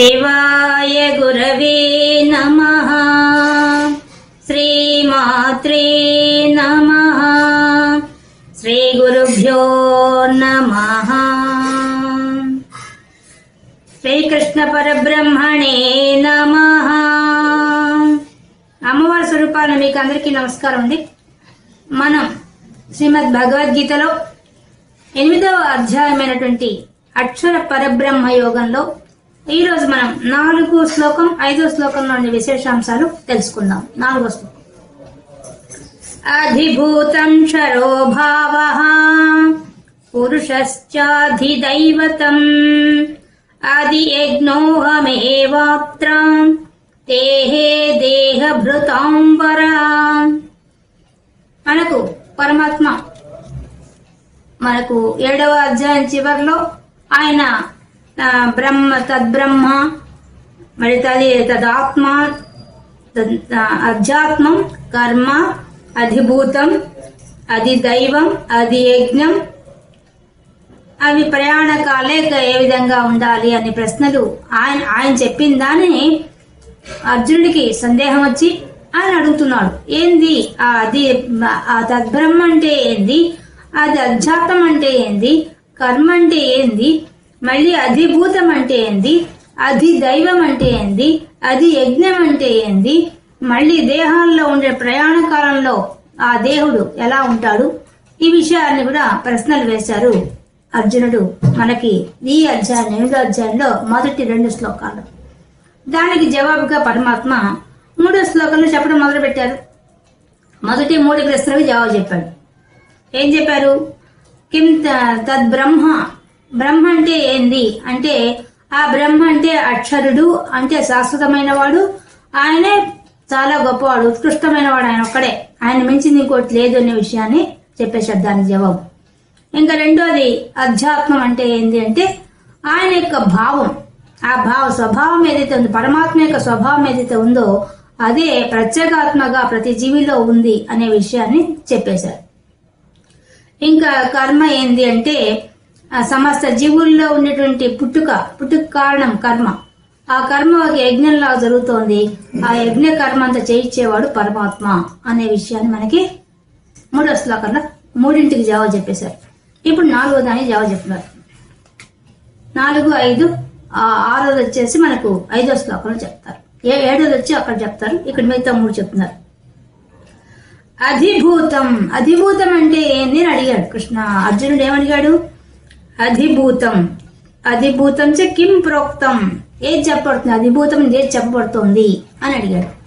శివాయ గురవే నమ. శ్రీమాత్రే నమ. శ్రీ గురుభ్యో నమ. శ్రీకృష్ణ పరబ్రహ్మణే నమ. అమ్మవారి స్వరూపాలు మీకు అందరికీ నమస్కారం అండి. మనం శ్రీమద్ భగవద్గీతలో ఎనిమిదవ అధ్యాయమైనటువంటి అక్షర పరబ్రహ్మ యోగంలో ఈరోజు మనం నాలుగు శ్లోకం ఐదో శ్లోకంలోని విశేషాంశాలు తెలుసుకుందాం. నాలుగో శ్లోకం. అధిభూతం క్షరో భావ పురుషశ్చాధిదైవతం. అది యజ్ఞోహమేవాత్ర దేహే దేహభృతాంబర. మనకు పరమాత్మ మనకు ఏడవ అధ్యాయం చివరిలో ఆయన బ్రహ్మ తద్బ్రహ్మ మరి తది తదాత్మ అధ్యాత్మం కర్మ అధిభూతం అది దైవం అది యజ్ఞం. అవి ప్రయాణకాలే ఏ విధంగా ఉండాలి అనే ప్రశ్నలు ఆయన ఆయన చెప్పిన దానిని అర్జునుడికి సందేహం వచ్చి ఆయన అడుగుతున్నాడు. ఏంది? ఆ అది ఆ తద్బ్రహ్మ అంటే ఏంది? అది అధ్యాత్మం అంటే ఏంది? కర్మ అంటే ఏంది? మళ్ళీ అధిభూతం అంటే ఏంది? అది దైవం అంటే ఏంది? అది యజ్ఞం అంటే ఏంది? మళ్ళీ దేహాల్లో ఉండే ప్రయాణ కాలంలో ఆ దేవుడు ఎలా ఉంటాడు? ఈ విషయాన్ని కూడా ప్రశ్నలు వేశారు అర్జునుడు మనకి ఈ అధ్యాయం ఎనిమిదో అధ్యాయంలో మొదటి రెండు శ్లోకాలు. దానికి జవాబుగా పరమాత్మ మూడో శ్లోకంలో చెప్పడం మొదలుపెట్టారు. మొదటి మూడు ప్రశ్నలకు జవాబు చెప్పాడు. ఏం చెప్పారు? కిం తద్బ్రహ్మ బ్రహ్మ అంటే ఏంది? అంటే ఆ బ్రహ్మ అంటే అక్షరుడు అంటే శాశ్వతమైన వాడు ఆయనే చాలా గొప్పవాడు ఉత్కృష్టమైన వాడు ఆయన ఒక్కడే. ఆయన మించింది ఇంకోటి లేదు అనే విషయాన్ని చెప్పేశాడు దాని జవాబు. ఇంకా రెండోది అధ్యాత్మం అంటే ఏంది అంటే ఆయన యొక్క భావం. ఆ భావ స్వభావం ఏదైతే ఉందో పరమాత్మ యొక్క స్వభావం ఏదైతే ఉందో అదే ప్రత్యేగాత్మగా ప్రతి జీవిలో ఉంది అనే విషయాన్ని చెప్పేశారు. ఇంకా కర్మ ఏంది అంటే సమస్త జీవుల్లో ఉండేటువంటి పుట్టుక పుట్టుక కారణం కర్మ. ఆ కర్మ ఒక యజ్ఞంలా జరుగుతోంది. ఆ యజ్ఞ కర్మ అంతా చేయించేవాడు పరమాత్మ అనే విషయాన్ని మనకి మూడో శ్లోకంలో మూడింటికి జవాబు చెప్పేశారు. ఇప్పుడు నాలుగో దానికి జవాబు చెప్తున్నారు నాలుగు ఐదు ఆ ఆరోది వచ్చేసి మనకు ఐదో శ్లోకంలో చెప్తారు. ఏ ఏడోది వచ్చి అక్కడ చెప్తారు. ఇక్కడ మిగతా మూడు చెప్తున్నారు. అధిభూతం. అధిభూతం అంటే ఏంది అని అడిగాడు కృష్ణ. అర్జునుడు ఏమడిగాడు? అధిభూతం. అధిభూతం చే కిం ప్రోక్తం? ఏది చెప్పబడుతుంది? అధిభూతం ఏది చెప్పబడుతుంది అని అడిగాడు.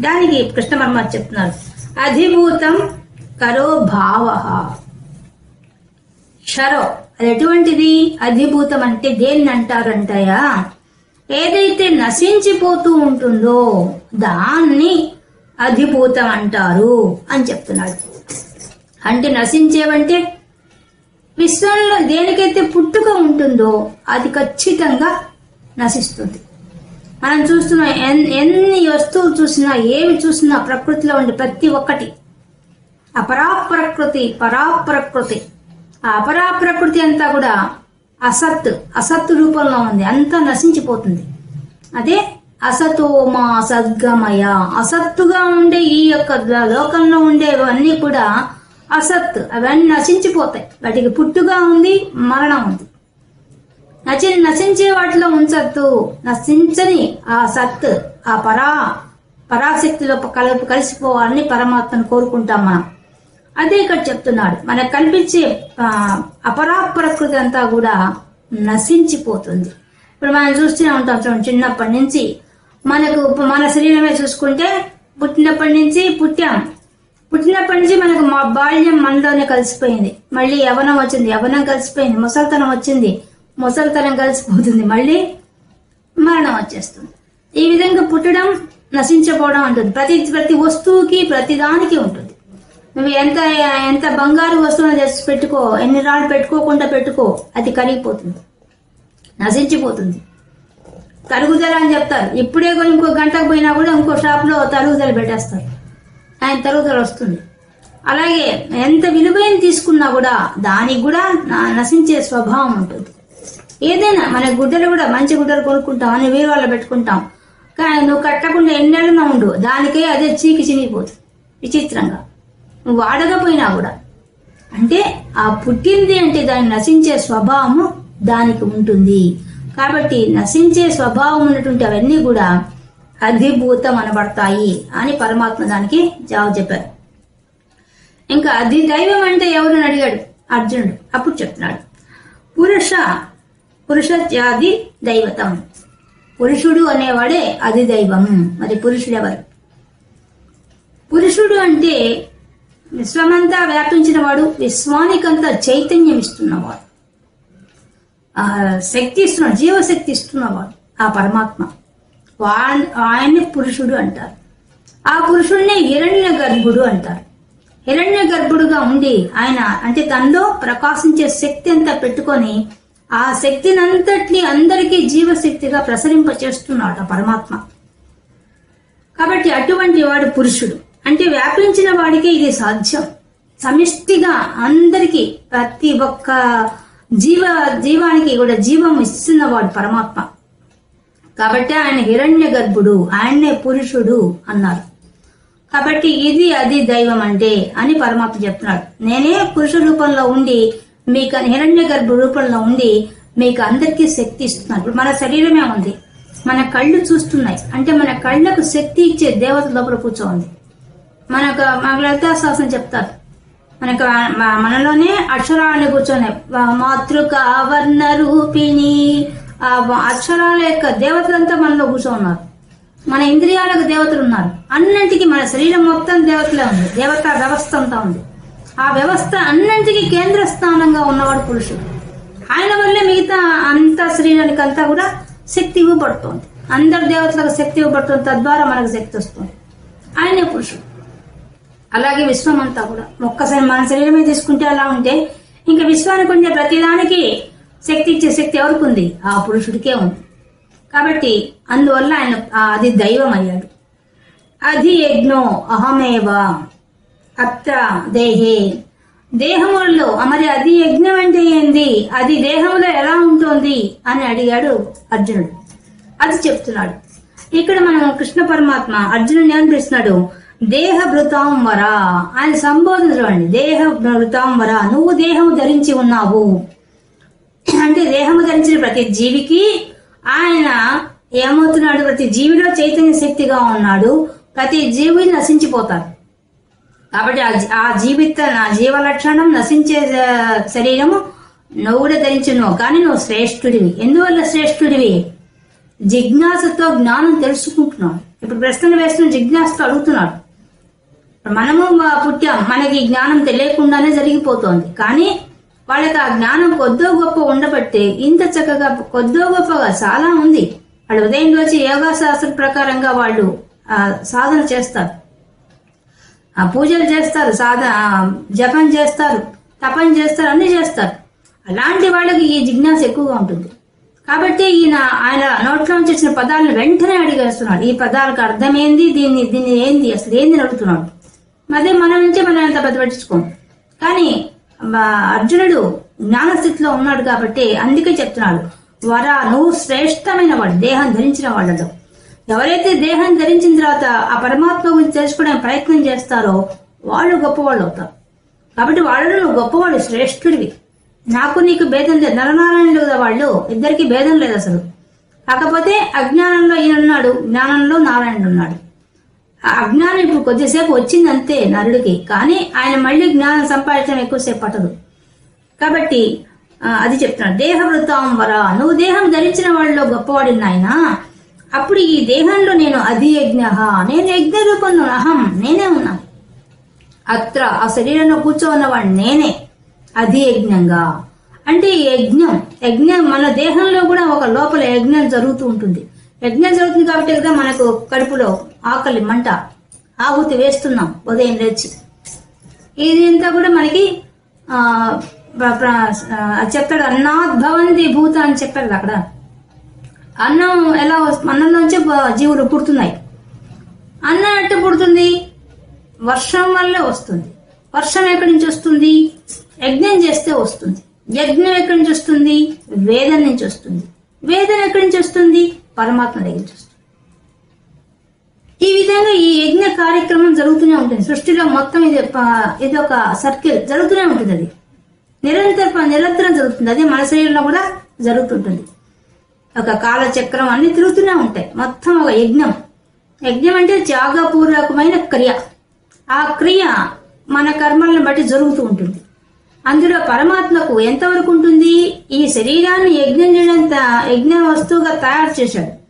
దానికి కృష్ణ పరమాత్మ చెప్తున్నారు. అధిభూతం కరో భావ. క్షరో. అది ఎటువంటిది? అధిభూతం అంటే దేన్ని అంటారంటయా ఏదైతే నశించిపోతూ ఉంటుందో దాన్ని అధిభూతం అంటారు అని చెప్తున్నాడు. అంటే నశించేవంటే విశ్వంలో దేనికైతే పుట్టుక ఉంటుందో అది ఖచ్చితంగా నశిస్తుంది. మనం చూస్తున్న ఎన్- ఎన్ని వస్తువులు చూసినా ఏమి చూసినా ప్రకృతిలో ఉండే ప్రతి ఒక్కటి. అపరాప్రకృతి పరాప్రకృతి. ఆ అపరాప్రకృతి అంతా కూడా అసత్ అసత్ రూపంలో ఉంది. అంతా నశించిపోతుంది. అదే అసతోమా సద్గమయ. అసత్తుగా ఉండే ఈ యొక్క లోకంలో ఉండేవన్నీ కూడా అసత్. అవన్నీ నశించిపోతాయి. వాటికి పుట్టుగా ఉంది మరణం ఉంది. నచి నశించే వాటిలో ఉంచద్దు నశించని ఆ సత్ ఆ పరా పరాశక్తిలో కలిపి కలిసిపోవాలని పరమాత్మను కోరుకుంటాం మనం. అదే ఇక్కడ చెప్తున్నాడు. మనకు కల్పించే అపరా ప్రకృతి అంతా కూడా నశించిపోతుంది. ఇప్పుడు మనం చూస్తూనే ఉంటాం చూడండి చిన్నప్పటి నుంచి. మనకు మన శరీరమే చూసుకుంటే పుట్టినప్పటి నుంచి పుట్టాం. పుట్టినప్పటి నుంచి మనకు మా బాల్యం మనలోనే కలిసిపోయింది. మళ్ళీ యవనం వచ్చింది. యవనం కలిసిపోయింది. ముసలితనం వచ్చింది. ముసలితనం కలిసిపోతుంది. మళ్ళీ మరణం వచ్చేస్తుంది. ఈ విధంగా పుట్టడం నశించపోవడం ఉంటుంది. ప్రతి ప్రతి వస్తువుకి ప్రతి దానికి ఉంటుంది. నువ్వు ఎంత ఎంత బంగారు వస్తువును తెచ్చి పెట్టుకో ఎన్ని రాళ్ళు పెట్టుకోకుండా పెట్టుకో అది కరిగిపోతుంది. నశించిపోతుంది. తరుగుదల అని చెప్తారు. ఇప్పుడే ఇంకో గంటకు పోయినా కూడా ఇంకో షాప్లో తరుగుదల పెట్టేస్తారు. ఆయన తరుగుదల వస్తుంది. అలాగే ఎంత విలువైన తీసుకున్నా కూడా దానికి కూడా నశించే స్వభావం ఉంటుంది. ఏదైనా మన గుడ్డలు కూడా మంచి గుడ్డలు కొనుక్కుంటాం అని వేరే వాళ్ళు పెట్టుకుంటాం. కానీ నువ్వు కట్టకుండా ఎన్నేళ్ళున్నా ఉండు దానికే అదే చీకి చినిగిపోతుంది. విచిత్రంగా. నువ్వు వాడకపోయినా కూడా. అంటే ఆ పుట్టింది అంటే దాన్ని నశించే స్వభావము దానికి ఉంటుంది. కాబట్టి నశించే స్వభావం ఉన్నటువంటి అవన్నీ కూడా అధిభూతం అనబడతాయి అని పరమాత్మ దానికి జవాబు చెప్పారు. ఇంకా అది దైవం అంటే ఎవరు అడిగాడు? అర్జునుడు. అప్పుడు చెప్తున్నాడు. పురుష పురుష జాతి దైవతం. పురుషుడు అనేవాడే అది దైవం మరి పురుషుడు ఎవరు? పురుషుడు అంటే విశ్వమంతా వ్యాపించినవాడు విశ్వానికంతా చైతన్యం ఇస్తున్నవాడు. ఆ శక్తి ఇస్తున్నాడు జీవశక్తి ఇస్తున్నవాడు ఆ పరమాత్మ. ఆయన్ని పురుషుడు అంటారు. ఆ పురుషుడిని హిరణ్య గర్భుడు అంటారు. హిరణ్య గర్భుడుగా ఉండి ఆయన అంటే తనలో ప్రకాశించే శక్తి అంతా పెట్టుకొని ఆ శక్తిని అంతటిని అందరికీ జీవశక్తిగా ప్రసరింప చేస్తున్నాడు ఆ పరమాత్మ. కాబట్టి అటువంటి వాడు పురుషుడు. అంటే వ్యాపించిన వాడికి ఇది సాధ్యం. సమిష్టిగా అందరికీ ప్రతి ఒక్క జీవ జీవానికి కూడా జీవం ఇస్తున్నవాడు పరమాత్మ. కాబట్టి ఆయన హిరణ్య గర్భుడు ఆయన్నే పురుషుడు అన్నారు. కాబట్టి ఇది అది దైవం అంటే అని పరమాత్మ చెప్తున్నాడు. నేనే పురుష రూపంలో ఉండి మీకు హిరణ్య గర్భ రూపంలో ఉండి మీకు అందరికీ శక్తి ఇస్తున్నాను ఇప్పుడు మన శరీరమే ఉంది. మన కళ్ళు చూస్తున్నాయి. అంటే మన కళ్ళకు శక్తి ఇచ్చే దేవత లోపల కూర్చోంది. మనకు మన లలితాశ్వాసం చెప్తారు. మనకు మనలోనే అక్షరాలను కూర్చొని మాతృక వర్ణ రూపిణి ఆ అక్షరాల యొక్క దేవతలంతా మనలో కూర్చోన్నారు మన ఇంద్రియాలకు దేవతలు ఉన్నారు అన్నింటికి మన శరీరం మొత్తం దేవతలే ఉంది. దేవత వ్యవస్థ అంతా ఉంది. ఆ వ్యవస్థ అన్నింటికి కేంద్ర స్థానంగా ఉన్నవాడు పురుషుడు. ఆయన వల్లే మిగతా అంతా శరీరానికి అంతా కూడా శక్తి ఇవ్వబడుతోంది. అందరి దేవతలకు శక్తి ఇవ్వబడుతుంది. తద్వారా మనకు శక్తి వస్తుంది. ఆయనే పురుషుడు. అలాగే విశ్వం అంతా కూడా. ఒక్కసారి మన శరీరమే తీసుకుంటే అలా ఉంటే ఇంకా విశ్వానికి ఉండే ప్రతిదానికి శక్తి ఇచ్చే శక్తి ఎవరికి ఉంది ఆ పురుషుడికే ఉంది. కాబట్టి అందువల్ల ఆయన అది దైవం అయ్యాడు అది యజ్ఞో అహమేవ అత్త దేహే. దేహములలో మరి అది యజ్ఞం అంటే ఏంది? అది దేహంలో ఎలా ఉంటుంది? అని అడిగాడు అర్జునుడు. అది చెప్తున్నాడు. ఇక్కడ మనం కృష్ణ పరమాత్మ అర్జునుడిని ఏమని పిలుస్తున్నాడు? దేహ భృతాం ఆయన సంబోధన చూడండి. దేహ భృతాం నువ్వు దేహం ధరించి ఉన్నావు. అంటే దేహము ధరించిన ప్రతి జీవికి ఆయన ఏమవుతున్నాడు? ప్రతి జీవిలో చైతన్య శక్తిగా ఉన్నాడు. ప్రతి జీవి నశించిపోతారు కాబట్టి ఆ ఆ జీవిత నా జీవ లక్షణం నశించే శరీరము నువ్వు కూడా ధరించున్నావు కానీ నువ్వు శ్రేష్ఠుడివి. ఎందువల్ల శ్రేష్ఠుడివి? జిజ్ఞాసతో జ్ఞానం తెలుసుకుంటున్నావు ఇప్పుడు ప్రశ్నలు వేస్తున్న జిజ్ఞాసతో అడుగుతున్నాడు. మనము పుట్టాం. మనకి జ్ఞానం తెలియకుండానే జరిగిపోతోంది. కానీ వాళ్ళకి ఆ జ్ఞానం కొద్దో గొప్ప ఉండబట్టే ఇంత చక్కగా కొద్దో గొప్పగా చాలా ఉంది. వాళ్ళు ఉదయం వచ్చి యోగా శాస్త్ర ప్రకారంగా వాళ్ళు ఆ, సాధన చేస్తారు. ఆ పూజలు చేస్తారు సాధ జపం చేస్తారు తపం చేస్తారు అన్ని చేస్తారు. అలాంటి వాళ్ళకి ఈ జిజ్ఞాస ఎక్కువగా ఉంటుంది. కాబట్టి ఈయన ఆయన నోట్లో నుంచి వచ్చిన పదాలను వెంటనే అడిగేస్తున్నాడు. ఈ పదాలకు అర్థం దీన్ని దీన్ని ఏంది అసలు ఏంది అడుగుతున్నాడు. అదే మన నుంచే మనం అంత పెద్ద పట్టించుకోం కానీ అర్జునుడు జ్ఞానస్థితిలో ఉన్నాడు కాబట్టి అందుకే చెప్తున్నాడు వర నువ్వు శ్రేష్టమైన వాడు దేహం ధరించిన వాళ్ళలో. ఎవరైతే దేహం ధరించిన తర్వాత ఆ పరమాత్మ గురించి తెలుసుకోవడానికి ప్రయత్నం చేస్తారో వాళ్ళు గొప్పవాళ్ళు అవుతారు. కాబట్టి వాళ్ళలో నువ్వు గొప్పవాడు శ్రేష్ఠుడివి. నాకు నీకు భేదం లేదు. నరనారాయణుడు కదా వాళ్ళు ఇద్దరికి భేదం లేదు అసలు. కాకపోతే అజ్ఞానంలో ఈయన ఉన్నాడు జ్ఞానంలో నారాయణుడు ఉన్నాడు. అజ్ఞానం ఇప్పుడు కొద్దిసేపు వచ్చింది అంతే నరుడికి. కానీ ఆయన మళ్ళీ జ్ఞానం సంపాదించడం ఎక్కువసేపు పట్టదు. కాబట్టి అది చెప్తున్నాడు దేహ వృతాం వర. నువ్వు దేహం ధరించిన వాళ్ళలో గొప్పవాడి నాయన. అప్పుడు ఈ దేహంలో నేను అది యజ్ఞ నేను యజ్ఞ రూపంలో అహం. నేనే ఉన్నాను అత్ర ఆ శరీరంలో కూర్చోన్నవాడు నేనే. అది యజ్ఞంగా అంటే ఈ యజ్ఞం యజ్ఞం మన దేహంలో కూడా ఒక లోపల యజ్ఞం జరుగుతూ ఉంటుంది. యజ్ఞం జరుగుతుంది కాబట్టి కదా మనకు కడుపులో ఆకలి మంట ఆహుతి వేస్తున్నాం ఉదయం లేచి. ఇది కూడా మనకి చెప్తాడు అన్నాద్భవంతి భూత అని చెప్పారు అక్కడ. అన్నం ఎలా వస్తు- అన్నంలోంచి జీవులు పుడుతున్నాయి. అన్నం ఎట్ట పుడుతుంది? వర్షం వల్లే వస్తుంది. వర్షం ఎక్కడి నుంచి వస్తుంది? యజ్ఞం చేస్తే వస్తుంది. యజ్ఞం ఎక్కడి నుంచి వస్తుంది? వేదం నుంచి వస్తుంది. వేదం ఎక్కడి నుంచి వస్తుంది? పరమాత్మ దగ్గర నుంచి వస్తుంది. ఈ విధంగా ఈ యజ్ఞ కార్యక్రమం జరుగుతూనే ఉంటుంది. సృష్టిలో మొత్తం ఇది ఇది ఒక సర్కిల్ జరుగుతూనే ఉంటుంది అది. నిరంతర నిరంతరం జరుగుతుంది. అదే మన శరీరంలో కూడా జరుగుతుంటుంది. ఒక కాలచక్రం అన్ని తిరుగుతూనే ఉంటాయి. మొత్తం ఒక యజ్ఞం. యజ్ఞం అంటే త్యాగపూర్వకమైన క్రియ. ఆ క్రియ మన కర్మలను బట్టి జరుగుతూ ఉంటుంది. అందులో పరమాత్మకు ఎంతవరకు ఉంటుంది? ఈ శరీరాన్ని యజ్ఞం చేయడంత యజ్ఞ వస్తువుగా తయారు చేశాడు.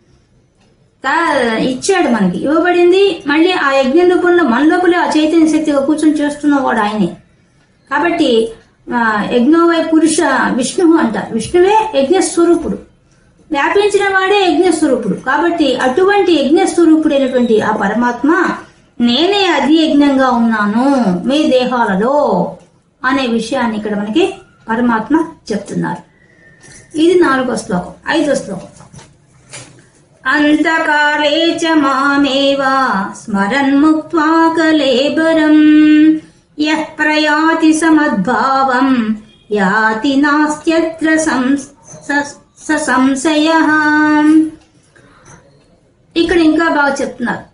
ఇచ్చాడు మనకి. ఇవ్వబడింది మళ్ళీ ఆ యజ్ఞ రూపంలో మన లోపలే ఆ చైతన్య శక్తిగా కూర్చొని చేస్తున్నవాడు ఆయనే. కాబట్టి యజ్ఞోవై పురుష విష్ణువు అంట. విష్ణువే యజ్ఞ స్వరూపుడు. వ్యాపించిన వాడే యజ్ఞ స్వరూపుడు. కాబట్టి అటువంటి యజ్ఞ స్వరూపుడైనటువంటి ఆ పరమాత్మ నేనే అధి యజ్ఞంగా ఉన్నాను మీ దేహాలలో అనే విషయాన్ని ఇక్కడ మనకి పరమాత్మ చెప్తున్నారు. ఇది నాలుగో శ్లోకం. ఐదో శ్లోకం. అంతకాలే చ మామేవా స్మరన్ ముక్త్వా కలేబరం యః ప్రయాతి సమద్భావం యాతి నాస్త్యత్ర సం- స- స ఇక్కడ ఇంకా బాగా చెప్తున్నారు.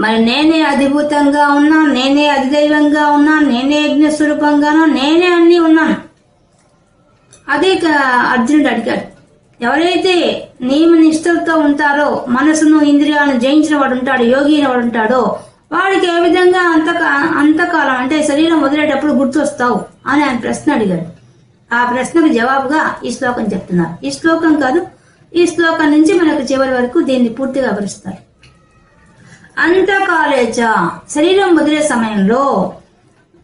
మరి నేనే అధిభూతంగా ఉన్నా నేనే అధిదైవంగా ఉన్నా నేనే యజ్ఞ స్వరూపంగాను నేనే అన్ని ఉన్నాను. అదే క- అర్జునుడు అడిగాడు. ఎవరైతే నియమ నిష్ఠలతో ఉంటారో మనసును ఇంద్రియాలను జయించిన వాడు ఉంటాడు యోగి అయిన వాడు ఉంటాడో వాడికి ఏ విధంగా అంతక అంతకాలం అంటే శరీరం వదిలేటప్పుడు గుర్తొస్తావు అని ఆయన ప్రశ్న అడిగాడు. ఆ ప్రశ్నకు జవాబుగా ఈ శ్లోకం చెప్తున్నారు. ఈ శ్లోకం కాదు ఈ శ్లోకం నుంచి మనకు చివరి వరకు దీన్ని పూర్తిగా వివరిస్తారు. అంతకాలేచ శరీరం వదిలే సమయంలో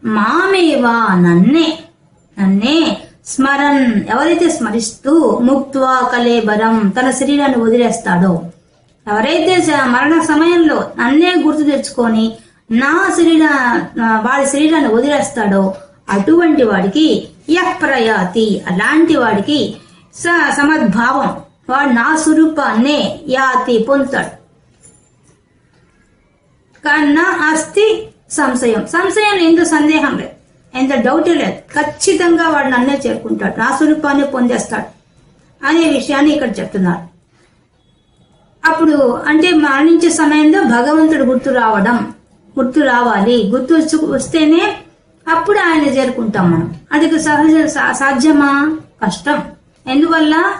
మామేవా నన్నే నన్నే స్మరన్. ఎవరైతే స్మరిస్తూ ముక్త్వా కలేబరం తన శరీరాన్ని వదిలేస్తాడో ఎవరైతే మరణ సమయంలో నన్నే గుర్తు తెచ్చుకొని నా శరీర వాడి శరీరాన్ని వదిలేస్తాడో అటువంటి వాడికి యప్రయాతి. అలాంటి వాడికి స సమద్భావం. వాడు నా స్వరూపాన్నే యాతి పొందుతాడు. కన్నా అస్తి సంశయం. సంశయం ఎంత సందేహం లేదు. ఎంత డౌట్ లేదు. ఖచ్చితంగా వాడు నన్నే చేరుకుంటాడు. నా స్వరూపాన్ని పొందేస్తాడు అనే విషయాన్ని ఇక్కడ చెప్తున్నారు. అప్పుడు అంటే మరణించే సమయంలో భగవంతుడు గుర్తు రావడం గుర్తు రావాలి. గుర్తు వస్తేనే అప్పుడు ఆయన చేరుకుంటాం మనం. అది సహజ సాధ్యమా? కష్టం. ఎందువల్ల?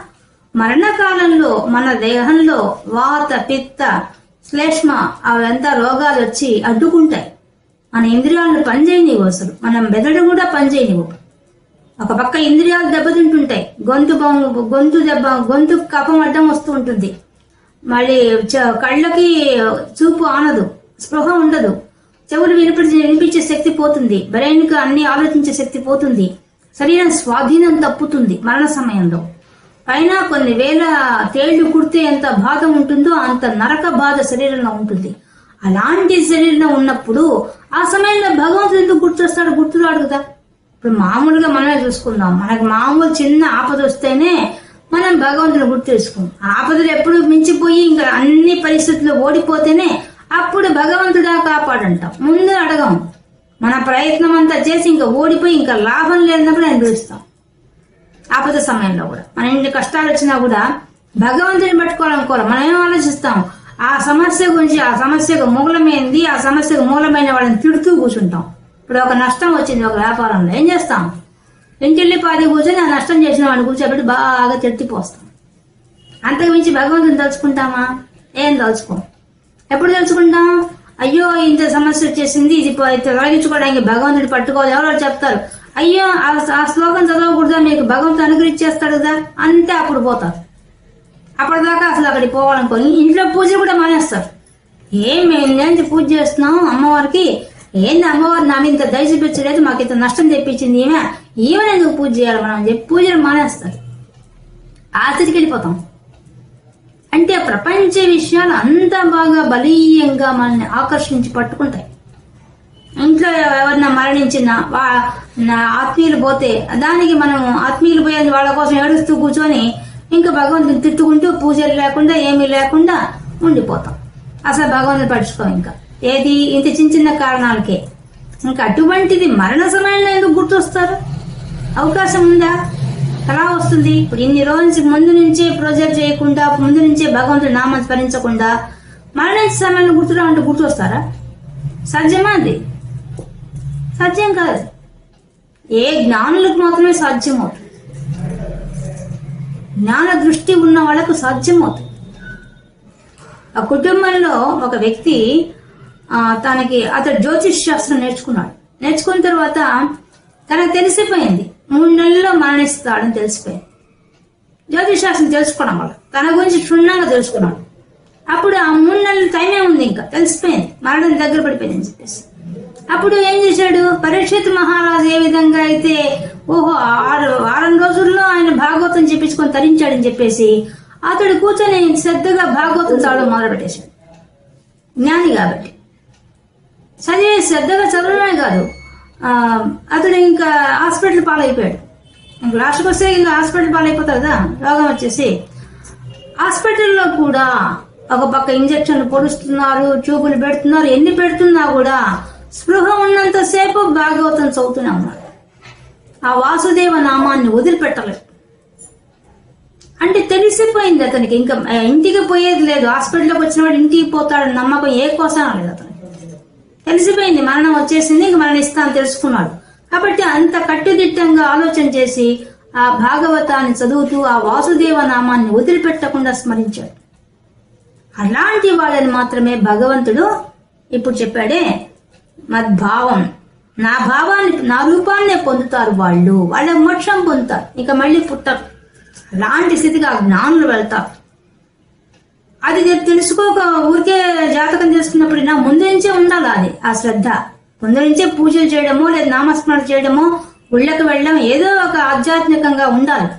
మరణకాలంలో మన దేహంలో వాత పిత్త శ్లేష్మ అవంతా రోగాలు వచ్చి అడ్డుకుంటాయి. మన ఇంద్రియాలను పనిచేయనివ్వు అసలు. మనం మెదడు కూడా పనిచేయనివ్వు. ఒక పక్క ఇంద్రియాలు దెబ్బతింటుంటాయి. గొంతు బొంగు గొంతు దెబ్బ గొంతు కఫం అడ్డం వస్తూ ఉంటుంది. మళ్ళీ చ- కళ్ళకి చూపు ఆనదు. స్పృహ ఉండదు. చెవులు వినిపించే వినిపించే శక్తి పోతుంది. బ్రెయిన్కి అన్ని ఆలోచించే శక్తి పోతుంది. శరీరం స్వాధీనం తప్పుతుంది మరణ సమయంలో. పైన కొన్ని వేల తేళ్ళు కుడితే ఎంత బాధ ఉంటుందో అంత నరక బాధ శరీరంలో ఉంటుంది. అలాంటి శరీరంలో ఉన్నప్పుడు ఆ సమయంలో భగవంతుడు ఎందుకు గుర్తొస్తాడు గుర్తురాడు కదా. ఇప్పుడు మామూలుగా మనమే చూసుకుందాం. మనకు మామూలు చిన్న ఆపద వస్తేనే మనం భగవంతుని గుర్తు చేసుకుంటాం. ఆపదలు ఎప్పుడు మించిపోయి ఇంకా అన్ని పరిస్థితుల్లో ఓడిపోతేనే అప్పుడు భగవంతుడా కాపాడంటాం. ముందు అడగం. మన ప్రయత్నం అంతా చేసి ఇంకా ఓడిపోయి ఇంకా లాభం లేనప్పుడు ఆయన పిలుస్తాం ఆపద సమయంలో కూడా. మన ఇంటి కష్టాలు వచ్చినా కూడా భగవంతుని పట్టుకోవాలనుకోవాలి? మనం ఏం ఆలోచిస్తాం? ఆ సమస్య గురించి ఆ సమస్యకు మూలమైంది ఆ సమస్యకు మూలమైన వాళ్ళని తిడుతూ కూర్చుంటాం. ఇప్పుడు ఒక నష్టం వచ్చింది ఒక వ్యాపారంలో. ఏం చేస్తాం? ఇంటిల్లి పాది కూర్చొని ఆ నష్టం చేసిన వాడిని కూర్చోబెట్టి బాగా తిట్టిపోస్తాం అంతకు మించి భగవంతుని తలుచుకుంటామా? ఏం తలుచుకోం? ఎప్పుడు తలుచుకుంటాం? అయ్యో ఇంత సమస్య వచ్చేసింది ఇది తొలగించుకోవడానికి భగవంతుడు పట్టుకోవాలి. ఎవరో చెప్తారు అయ్యో ఆ ఆ శ్లోకం చదవకూడదా? మీకు భగవంతుడు అనుగ్రహించేస్తాడు కదా? అంతే అప్పుడు పోతారు. అప్పటిదాకా అసలు అక్కడికి పోవాలనుకోని ఇంట్లో పూజ కూడా మానేస్తారు. ఏం మేము నేను పూజ చేస్తున్నాం అమ్మవారికి? ఏంది అమ్మవారు నా మీద ఇంత దయ చూపించలేదు మాకు ఇంత నష్టం తెప్పించింది ఈమె? ఈమెను ఎందుకు పూజ చేయాలి మనం చెప్పి పూజలు మానేస్తారు. ఆచరికి వెళ్ళిపోతాం. అంటే ప్రపంచ విషయాలు అంత బాగా బలీయంగా మనల్ని ఆకర్షించి పట్టుకుంటాయి. ఇంట్లో ఎవరన్నా మరణించిన వా- ఆత్మీయులు పోతే దానికి మనం ఆత్మీయులు పోయేది వాళ్ళ కోసం ఏడుస్తూ కూర్చొని ఇంకా భగవంతుని తిట్టుకుంటూ పూజలు లేకుండా ఏమీ లేకుండా ఉండిపోతాం. అసలు భగవంతుని పడుచుకోం ఇంకా. ఏది? ఇంత చిన్న చిన్న కారణాలకే. ఇంకా అటువంటిది మరణ సమయంలో ఎందుకు గుర్తొస్తారు? అవకాశం ఉందా? ఎలా వస్తుంది? ఇప్పుడు ఇన్ని రోజుల నుంచి ముందు నుంచే ప్రొజెక్ట్ చేయకుండా ముందు నుంచే భగవంతుడు నామం స్మరించకుండా మరణ సమయంలో గుర్తురా అంటే గుర్తొస్తారా? సాధ్యమా అది? సాధ్యం కాదు. ఏ జ్ఞానులకు మాత్రమే సాధ్యం అవుతుంది జ్ఞాన దృష్టి ఉన్న వాళ్ళకు సాధ్యమవుతుంది. ఆ కుటుంబంలో ఒక వ్యక్తి ఆ, తనకి అతడు జ్యోతిష్ శాస్త్రం నేర్చుకున్నాడు. నేర్చుకున్న తర్వాత తనకు తెలిసిపోయింది. మూడు నెలల్లో మరణిస్తాడని తెలిసిపోయింది. జ్యోతిష్ శాస్త్రం తెలుసుకోవడం వల్ల తన గురించి క్షుణ్ణంగా తెలుసుకున్నాడు. అప్పుడు ఆ మూడు నెలల టైమే ఉంది ఇంకా? తెలిసిపోయింది. మరణం దగ్గర పడిపోయింది అని చెప్పేసి. అప్పుడు ఏం చేశాడు? పరీక్షిత్ మహారాజు ఏ విధంగా అయితే ఓహో ఆరు వారం రోజుల్లో ఆయన భాగవతం చెప్పించుకొని తరించాడని చెప్పేసి అతడు కూర్చొని శ్రద్ధగా భాగవతం చదవడం మొదలుపెట్టేశాడు. జ్ఞాని కాబట్టి. చదివే శ్రద్ధగా చదవడమే కాదు. అతడు ఇంకా హాస్పిటల్ పాలైపోయాడు. ఇంకా లాస్ట్కి వస్తే ఇంకా హాస్పిటల్ పాలైపోతారు కదా రోగం వచ్చేసి. హాస్పిటల్లో కూడా ఒక పక్క ఇంజక్షన్లు పొడుస్తున్నారు చూపులు పెడుతున్నారు ఎన్ని పెడుతున్నా కూడా స్పృహ ఉన్నంతసేపు భాగవతం చదువుతూనే ఉన్నారు. ఆ వాసుదేవ నామాన్ని వదిలిపెట్టలేదు. అంటే తెలిసిపోయింది అతనికి. ఇంకా ఇంటికి పోయేది లేదు. హాస్పిటల్లోకి వచ్చినవాడు ఇంటికి పోతాడని నమ్మకం ఏ కోసం లేదు అతను తెలిసిపోయింది. మరణం వచ్చేసింది ఇంక మరణిస్తాను తెలుసుకున్నాడు. కాబట్టి అంత కట్టుదిట్టంగా ఆలోచన చేసి ఆ భాగవతాన్ని చదువుతూ ఆ వాసుదేవ నామాన్ని వదిలిపెట్టకుండా స్మరించాడు. అలాంటి వాళ్ళని మాత్రమే భగవంతుడు ఇప్పుడు చెప్పాడే మద్భావం. నా భావాన్ని నా రూపాన్నే పొందుతారు వాళ్ళు. వాళ్ళ మోక్షం పొందుతారు. ఇక మళ్ళీ పుట్టరు. అలాంటి స్థితిగా జ్ఞానులు వెళ్తారు. అది తెలుసుకోక ఊరికే జాతకం చేసుకున్నప్పుడు నా ముందు నుంచే ఉండాలి అది? ఆ శ్రద్ధ. ముందు నుంచే పూజలు చేయడమో లేదా నామస్మరణ చేయడమో ఉళ్ళకి వెళ్ళడం ఏదో ఒక ఆధ్యాత్మికంగా ఉండాలి.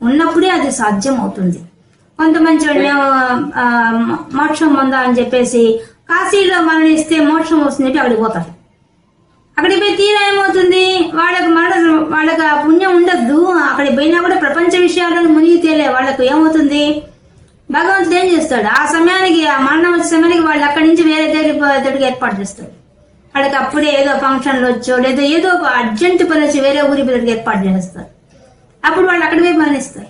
ఉన్నప్పుడే అది సాధ్యం అవుతుంది కొంతమంది మేము మోక్షం మోక్షం పొందాలని చెప్పేసి కాశీలో మరణిస్తే మోక్షం వస్తుంది చెప్పి అక్కడికి పోతారు. అక్కడికి పోయి తీరా ఏమవుతుంది? వాళ్ళకు మరణ వాళ్ళకి ఆ పుణ్యం ఉండద్దు. అక్కడికి పోయినా కూడా ప్రపంచ విషయాలను మునిగి తేలే వాళ్ళకు ఏమవుతుంది? భగవంతుడు ఏం చేస్తాడు? ఆ సమయానికి ఆ మరణం వచ్చే సమయానికి వాళ్ళు అక్కడి నుంచి వేరే దగ్గరికి ఏర్పాటు చేస్తాడు. వాళ్ళకి అప్పుడే ఏదో ఫంక్షన్లు వచ్చో లేదో ఏదో ఒక అర్జెంట్ పని వచ్చి వేరే ఊరి పిల్లలకి ఏర్పాటు చేస్తారు. అప్పుడు వాళ్ళు అక్కడికి పోయి మరణిస్తారు.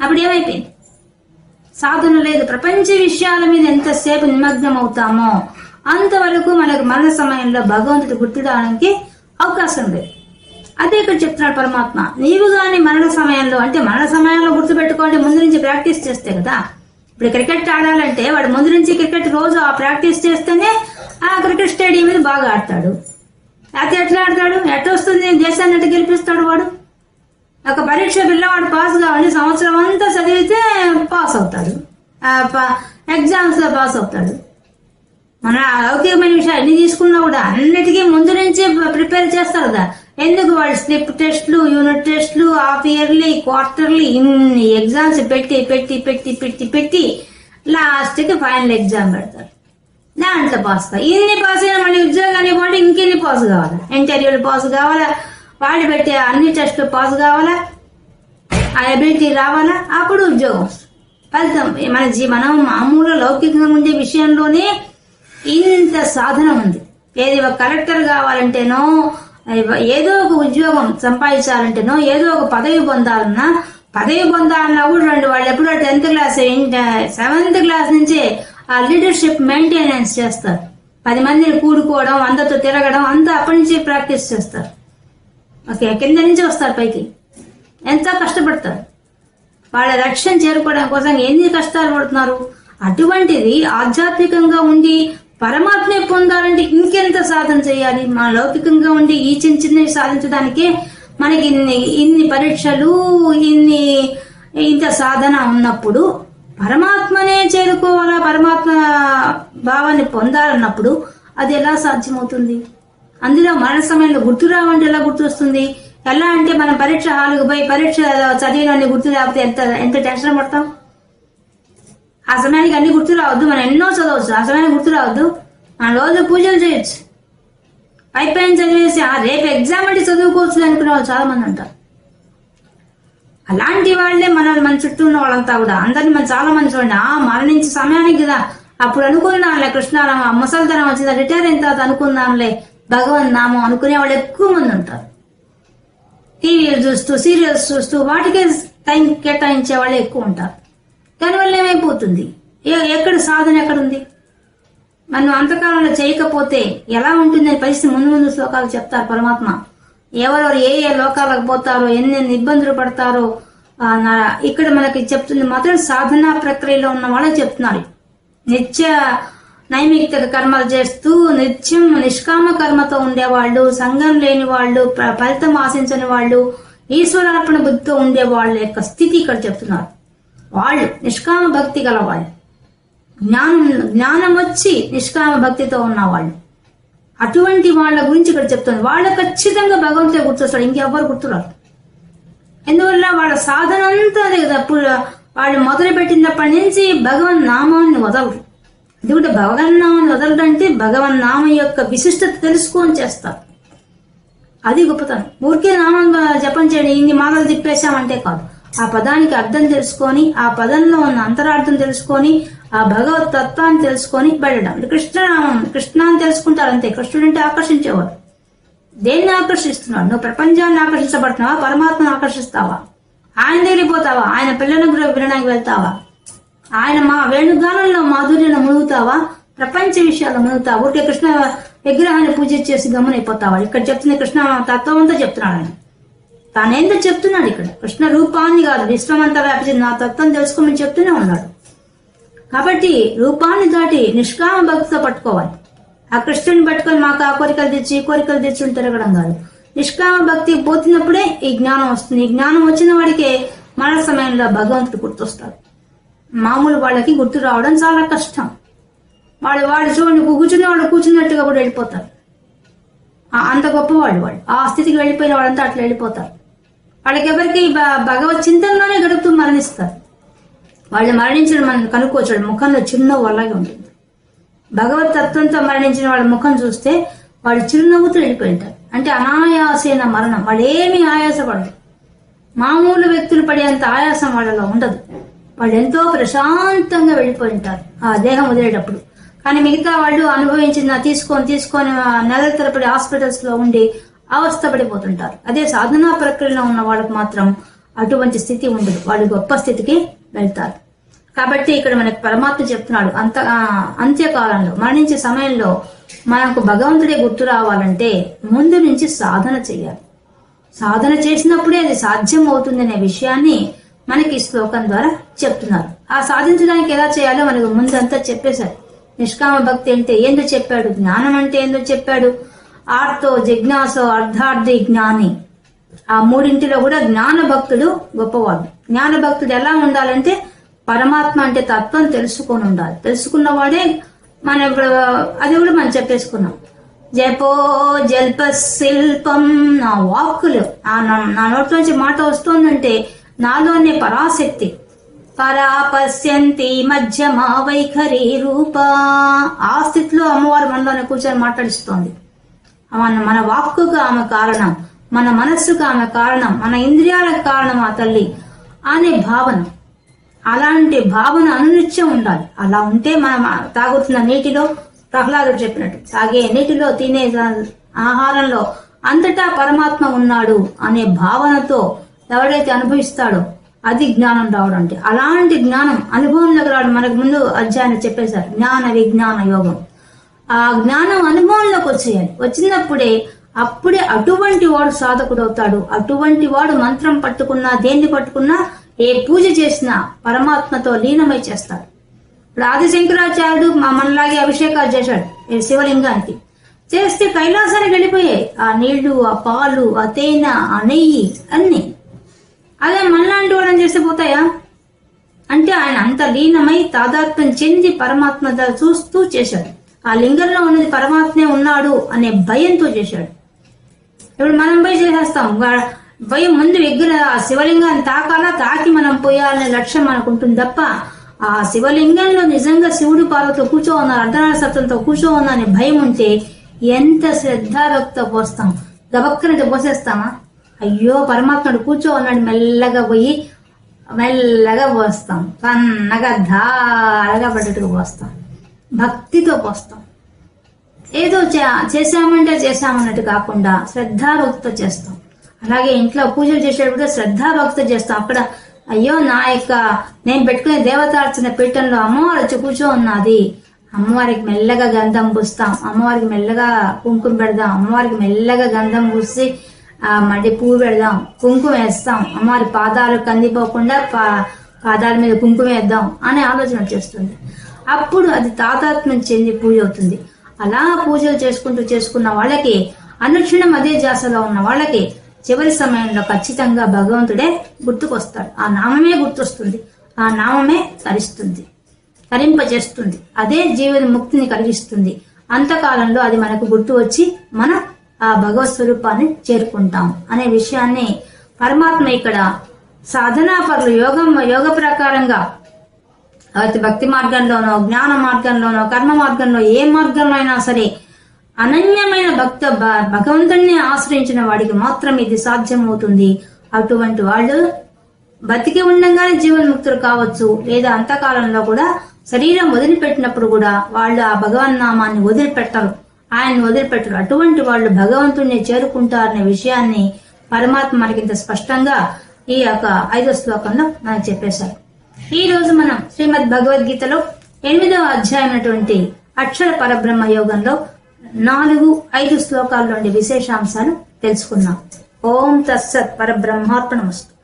అప్పుడు ఏమైపోయింది? సాధన లేదు. ప్రపంచ విషయాల మీద ఎంతసేపు నిమగ్నం అవుతామో అంతవరకు మనకు మరణ సమయంలో భగవంతుడు గుర్తుడానికి అవకాశం లేదు. అదే ఇక్కడ చెప్తున్నాడు పరమాత్మ నీవు కానీ మరణ సమయంలో అంటే మరణ సమయంలో గుర్తుపెట్టుకోండి ముందు నుంచి ప్రాక్టీస్ చేస్తే కదా. ఇప్పుడు క్రికెట్ ఆడాలంటే వాడు ముందు నుంచి క్రికెట్ రోజు ఆ ప్రాక్టీస్ చేస్తేనే ఆ క్రికెట్ స్టేడియం మీద బాగా ఆడతాడు. అయితే ఎట్లా ఆడతాడు? ఎట్లా వస్తుంది? దేశాన్ని ఎట్లా గెలిపిస్తాడు వాడు? ఒక పరీక్ష పిల్లవాడు పాస్ కావాలి సంవత్సరం అంతా చదివితే పాస్ అవుతాడు. ఎగ్జామ్స్లో పాస్ అవుతాడు. మన లౌకికమైన విషయాలు అన్ని తీసుకున్నా కూడా అన్నిటికీ ముందు నుంచే ప్రిపేర్ చేస్తారు కదా. ఎందుకు వాళ్ళు స్లిప్ టెస్ట్లు యూనిట్ టెస్ట్లు హాఫ్ ఇయర్లీ క్వార్టర్లీ ఇన్ని ఎగ్జామ్స్ పెట్టి పెట్టి పెట్టి పెట్టి పెట్టి లాస్ట్కి ఫైనల్ ఎగ్జామ్ పెడతారు. దాంట్లో పాస్ కావాలి ఇన్ని పాస్ అయినా మళ్ళీ ఉద్యోగాన్ని కూడా ఇంకెన్ని పాస్ కావాలా? ఇంటర్వ్యూలు పాస్ కావాలా? వాళ్ళు పెట్టే అన్ని టెస్ట్లు పాస్ కావాలా? ఆ ఎబిలిటీ రావాలా? అప్పుడు ఉద్యోగం ఫలితం మన జీ మనం మామూలు లౌకికంగా ఉండే విషయంలోనే ఇంత సాధన ఉంది. ఏది ఒక కలెక్టర్ కావాలంటేనో ఏదో ఒక ఉద్యోగం సంపాదించాలంటేనో ఏదో ఒక పదవి పొందాలన్నా పదవి పొందాలన్నా కూడా రెండు వాళ్ళు ఎప్పుడో టెన్త్ క్లాస్ సెవెంత్ క్లాస్ నుంచే ఆ లీడర్షిప్ మెయింటెనెన్స్ చేస్తారు. పది మందిని కూడుకోవడం అందరితో తిరగడం అంతా అప్పటి నుంచి ప్రాక్టీస్ చేస్తారు. ఓకే కింద నుంచి వస్తారు పైకి. ఎంత కష్టపడతారు? వాళ్ళ లక్ష్యం చేరుకోవడం కోసం ఎన్ని కష్టాలు పడుతున్నారు? అటువంటిది ఆధ్యాత్మికంగా ఉండి పరమాత్మే పొందాలంటే ఇంకెంత సాధన చేయాలి? మన లౌకికంగా ఉండి ఈ చిన్న చిన్నవి సాధించడానికే మనకి ఇన్ని ఇన్ని పరీక్షలు ఇన్ని ఇంత సాధన ఉన్నప్పుడు పరమాత్మనే చేరుకోవాలా? పరమాత్మ భావాన్ని పొందాలన్నప్పుడు అది ఎలా సాధ్యమవుతుంది? అందులో మరణ సమయంలో గుర్తు రావంటే ఎలా గుర్తు వస్తుంది ఎలా అంటే మనం పరీక్ష హాల్కి పోయి పరీక్ష చదివినన్ని గుర్తు రాకపోతే ఎంత ఎంత టెన్షన్ పడతాం? ఆ సమయానికి అన్ని గుర్తు రావద్దు మనం ఎన్నో చదవచ్చు. ఆ సమయానికి గుర్తు రావద్దు. మనం రోజు పూజలు చేయొచ్చు. అయిపోయిన చదివేసి ఆ రేపు ఎగ్జామ్ అంటే చదువుకోవచ్చు అనుకునే వాళ్ళు చాలా మంది ఉంటారు అలాంటి వాళ్ళే మన మన చుట్టూ ఉన్న వాళ్ళంతా కూడా. అందరిని మనం చాలా మంది చూడండి. ఆ మరణించే సమయానికి కదా. అప్పుడు అనుకుందాంలే కృష్ణారామ ముసలితనం వచ్చిందా రిటైర్ అయిన తర్వాత అనుకుందాంలే భగవన్ నామం అనుకునే వాళ్ళు ఎక్కువ మంది ఉంటారు. టీవీలు చూస్తూ సీరియల్స్ చూస్తూ వాటికే టైం కేటాయించే వాళ్ళే ఎక్కువ ఉంటారు. దానివల్ల ఏమైపోతుంది? ఎక్కడ సాధన ఎక్కడ ఉంది మనం అంతకాలంలో చేయకపోతే ఎలా ఉంటుంది అనే పరిస్థితి ముందు ముందు శ్లోకాలు చెప్తారు పరమాత్మ. ఎవరెవరు ఏ ఏ లోకాలకు పోతారో ఎన్నెన్ని ఇబ్బందులు పడతారో ఇక్కడ మనకి చెప్తుంది మాత్రం సాధనా ప్రక్రియలో ఉన్న వాళ్ళే చెప్తున్నారు. నిత్య నైమిత్తిక కర్మలు చేస్తూ నిత్యం నిష్కామ కర్మతో ఉండేవాళ్ళు సంఘం లేని వాళ్ళు ఫలితం ఆశించని వాళ్ళు ఈశ్వరార్పణ బుద్ధితో ఉండే వాళ్ళ యొక్క స్థితి ఇక్కడ చెప్తున్నారు. వాళ్ళు నిష్కామ భక్తి గల వాళ్ళు జ్ఞానం జ్ఞానం వచ్చి నిష్కామ భక్తితో ఉన్నవాళ్ళు. అటువంటి వాళ్ళ గురించి ఇక్కడ చెప్తుంది. వాళ్ళు ఖచ్చితంగా భగవంతుడే గుర్తొస్తాడు. ఇంకెవ్వరు గుర్తురారు. ఎందువల్ల వాళ్ళ సాధన అంతా అదే అప్పుడు వాళ్ళు మొదలు పెట్టినప్పటి నుంచి భగవన్ నామాన్ని వదలరు. ఎందుకంటే భగవన్ నామాన్ని వదలడం అంటే భగవన్ నామం యొక్క విశిష్టత తెలుసుకొని చేస్తారు. అది గొప్పతనం. ఊరికే నామంగా జపం చేయడం. ఇన్ని మాటలు తిప్పేశామంటే కాదు. ఆ పదానికి అర్థం తెలుసుకొని ఆ పదంలో ఉన్న అంతరార్థం తెలుసుకొని ఆ భగవత్ తత్వాన్ని తెలుసుకొని వెళ్ళడం. కృష్ణనామం. కృష్ణ అని తెలుసుకుంటారు అంతే. కృష్ణుడు అంటే ఆకర్షించేవారు దేన్ని ఆకర్షిస్తున్నాడు నువ్వు ప్రపంచాన్ని ఆకర్షించబడుతున్నావా? పరమాత్మను ఆకర్షిస్తావా? ఆయన దగ్గరికి పోతావా? ఆయన పిల్లలను కూడా వినడానికి వెళ్తావా? ఆయన మా వేణుగానంలో మాధుర్యంలో మునుగుతావా? ప్రపంచ విషయాల్లో మునుగుతావా? ఊరికే కృష్ణ విగ్రహాన్ని పూజ చేసి గమనైపోతావా ఇక్కడ చెప్తున్న కృష్ణ తత్వం అంతా చెప్తున్నాడు ఆయన. తానేందో చెప్తున్నాడు ఇక్కడ. కృష్ణ రూపాన్ని కాదు విశ్వమంతా వ్యాపించి నా తత్వం తెలుసుకోమని చెప్తూనే ఉన్నాడు. కాబట్టి రూపాన్ని దాటి నిష్కామ భక్తితో పట్టుకోవాలి. ఆ కృష్ణుని పట్టుకొని మాకు ఆ కోరికలు తెచ్చి ఈ కోరికలు తెచ్చి తిరగడం కాదు. నిష్కామ భక్తి పోతున్నప్పుడే ఈ జ్ఞానం వస్తుంది. ఈ జ్ఞానం వచ్చిన వాడికే మన సమయంలో భగవంతుడు గుర్తొస్తాడు. మామూలు వాళ్ళకి గుర్తు రావడం చాలా కష్టం. వాళ్ళు వాళ్ళు చూడండి కూర్చున్న వాళ్ళు కూర్చున్నట్టుగా కూడా వెళ్ళిపోతారు. అంత గొప్పవాడు వాళ్ళు. ఆ స్థితికి వెళ్ళిపోయిన వాళ్ళంతా అట్లా వెళ్ళిపోతారు. వాళ్ళకి ఎవరికి భ- భగవత్ చింతనలోనే గడుపుతూ మరణిస్తారు. వాళ్ళు మరణించడం మనం కనుక్కోవచ్చు. వాళ్ళ ముఖంలో చిరునవ్వు అలాగే ఉంటుంది. భగవత్ తత్వంతో మరణించిన వాళ్ళ ముఖం చూస్తే వాళ్ళు చిరునవ్వుతో వెళ్ళిపోయి ఉంటారు అంటే అనాయాసైన మరణం. వాళ్ళు ఏమీ ఆయాసపడరు. మామూలు వ్యక్తులు పడేంత ఆయాసం వాళ్ళలో ఉండదు. వాళ్ళు ఎంతో ప్రశాంతంగా వెళ్ళిపోయి ఉంటారు ఆ దేహం వదిలేటప్పుడు. కానీ మిగతా వాళ్ళు అనుభవించిన తీసుకొని తీసుకొని నెల నెలల తరబడి హాస్పిటల్స్లో ఉండి అవస్థపడిపోతుంటారు. అదే సాధనా ప్రక్రియలో ఉన్న వాళ్ళకు మాత్రం అటువంటి స్థితి ఉండదు. వాళ్ళు గొప్ప స్థితికి వెళ్తారు. కాబట్టి ఇక్కడ మనకి పరమాత్మ చెప్తున్నాడు అంత అంత్యకాలంలో మరణించే సమయంలో మనకు భగవంతుడే గుర్తు రావాలంటే ముందు నుంచి సాధన చేయాలి. సాధన చేసినప్పుడే అది సాధ్యం అవుతుంది అనే విషయాన్ని మనకి ఈ శ్లోకం ద్వారా చెప్తున్నారు. ఆ సాధించడానికి ఎలా చేయాలో మనకు ముందంతా చెప్పేశారు. నిష్కామ భక్తి అంటే ఏందో చెప్పాడు జ్ఞానం అంటే ఏందో చెప్పాడు ఆర్తో జిజ్ఞాసో అర్ధార్థి జ్ఞాని. ఆ మూడింటిలో కూడా జ్ఞాన భక్తుడు గొప్పవాడు. జ్ఞాన భక్తుడు ఎలా ఉండాలంటే పరమాత్మ అంటే తత్వం తెలుసుకొని ఉండాలి. తెలుసుకున్నవాడే మన ఇప్పుడు అది కూడా మనం చెప్పేసుకున్నాం. జపో జల్ప శిల్పం నా వాక్కులు. ఆ నా- నా నోట్లోంచి మాట వస్తోందంటే నాలోనే పరాశక్తి. పరాపశ్యంతి మధ్యమా వైఖరి రూప. ఆ స్థితిలో అమ్మవారు మనలోనే కూర్చొని మాట్లాడిస్తోంది. మన మన వాక్కుకు ఆమె కారణం మన మనస్సుకు ఆమె కారణం మన ఇంద్రియాలకు కారణం ఆ తల్లి అనే భావన. అలాంటి భావన అనునిత్యం ఉండాలి. అలా ఉంటే మనం తాగుతున్న నీటిలో ప్రహ్లాదుడు చెప్పినట్టు తాగే నీటిలో తినే ఆహారంలో అంతటా పరమాత్మ ఉన్నాడు అనే భావనతో ఎవడైతే అనుభవిస్తాడో అది జ్ఞానం రావడం అంటే. అలాంటి జ్ఞానం అనుభవంలోకి రావడం మనకు ముందు అధ్యాయంలో చెప్పేశారు. జ్ఞాన విజ్ఞాన యోగం. ఆ జ్ఞానం అనుభవంలోకి వచ్చేయాలి. వచ్చినప్పుడే అప్పుడే అటువంటి వాడు సాధకుడు అవుతాడు. అటువంటి వాడు మంత్రం పట్టుకున్నా దేన్ని పట్టుకున్నా ఏ పూజ చేసినా పరమాత్మతో లీనమై చేస్తాడు. ఇప్పుడు ఆదిశంకరాచార్యుడు మా మనలాగే అభిషేకాలు చేశాడు శివలింగానికి. చేస్తే కైలాసానికి వెళ్ళిపోయాయి. ఆ నీళ్ళు ఆ పాలు ఆ తేనె ఆ నెయ్యి అన్ని. అదే మనలాంటి వాడని చేస్తే పోతాయా? అంటే ఆయన అంత లీనమై తాదాత్మ్యం చెంది పరమాత్మ చూస్తూ చేశాడు. ఆ లింగంలో ఉన్నది పరమాత్మే ఉన్నాడు అనే భయంతో చేశాడు. ఇప్పుడు మనం పోయి చేసేస్తాం. భయం ముందు విగ్రహ ఆ శివలింగాన్ని తాకాలా? తాకి మనం పోయాలనే లక్ష్యం మనకు ఉంటుంది తప్ప ఆ శివలింగంలో నిజంగా శివుడు పార్వతితో కూర్చో ఉన్నారు అర్ధనాశక్తులతో కూర్చో ఉన్నా అనే భయం ఉంటే ఎంత శ్రద్ధాభక్తితో పోస్తాం? గబక్కనంటే పోసేస్తామా? అయ్యో పరమాత్ముడు కూర్చో ఉన్నాడు మెల్లగా పోయి మెల్లగా పోస్తాం. సన్నగా ధారగా పడ్డట్టుగా పోస్తాం. భక్తితో పోస్తాం. ఏదో చే- చేశామంటే చేశామన్నట్టు కాకుండా శ్రద్ధాభక్తితో చేస్తాం. అలాగే ఇంట్లో పూజలు చేసేటప్పుడు శ్రద్ధాభక్తితో చేస్తాం. అక్కడ అయ్యో నా యొక్క నేను పెట్టుకునే దేవతార్చన పీఠంలో అమ్మవారు వచ్చి కూర్చో ఉన్నది. అమ్మవారికి మెల్లగా గంధం పూస్తాం. అమ్మవారికి మెల్లగా కుంకుమ పెడదాం. అమ్మవారికి మెల్లగా గంధం పూసి మళ్ళీ మడి పువ్వు పెడదాం. కుంకుమ వేస్తాం. అమ్మవారి పాదాలు కందిపోకుండా పా పాదాల మీద కుంకుమ వేద్దాం అనే ఆలోచన చేస్తుంది అప్పుడు అది తాతాత్మ్యం చెంది పూజ అవుతుంది. అలా పూజలు చేసుకుంటూ చేసుకున్న వాళ్ళకి అనుక్షణం అదే జాసలో ఉన్న వాళ్ళకి చివరి సమయంలో ఖచ్చితంగా భగవంతుడే గుర్తుకొస్తాడు. ఆ నామమే గుర్తొస్తుంది. ఆ నామమే తరిస్తుంది. తరింపజేస్తుంది. అదే జీవన ముక్తిని కలిగిస్తుంది. అంతకాలంలో అది మనకు గుర్తు వచ్చి మన ఆ భగవత్ స్వరూపాన్ని చేరుకుంటాం అనే విషయాన్ని పరమాత్మ ఇక్కడ సాధనా పరులు యోగం యోగ ప్రకారంగా అయితే భక్తి మార్గంలోనో జ్ఞాన మార్గంలోనో కర్మ మార్గంలో ఏ మార్గంలో అయినా సరే అనన్యమైన భక్త భగవంతుణ్ణి ఆశ్రయించిన వాడికి మాత్రం ఇది సాధ్యమవుతుంది. అటువంటి వాళ్ళు బతికి ఉండగానే జీవన్ముక్తులు కావచ్చు లేదా అంతకాలంలో కూడా శరీరం వదిలిపెట్టినప్పుడు కూడా వాళ్ళు ఆ భగవన్ నామాన్ని వదిలిపెట్టరు ఆయన్ని వదిలిపెట్టరు. అటువంటి వాళ్ళు భగవంతుణ్ణి చేరుకుంటారనే విషయాన్ని పరమాత్మ మనకింత స్పష్టంగా ఈ యొక్క ఐదో శ్లోకంలో మనకు చెప్పేశారు. ఈ రోజు మనం శ్రీమద్ భగవద్గీతలో ఎనిమిదవ అధ్యాయమైనటువంటి అక్షర పరబ్రహ్మ యోగంలో నాలుగు ఐదు శ్లోకాల్లోని విశేషాంశాలు తెలుసుకున్నాం. ఓం తత్సత్ పరబ్రహ్మార్పణమస్తు.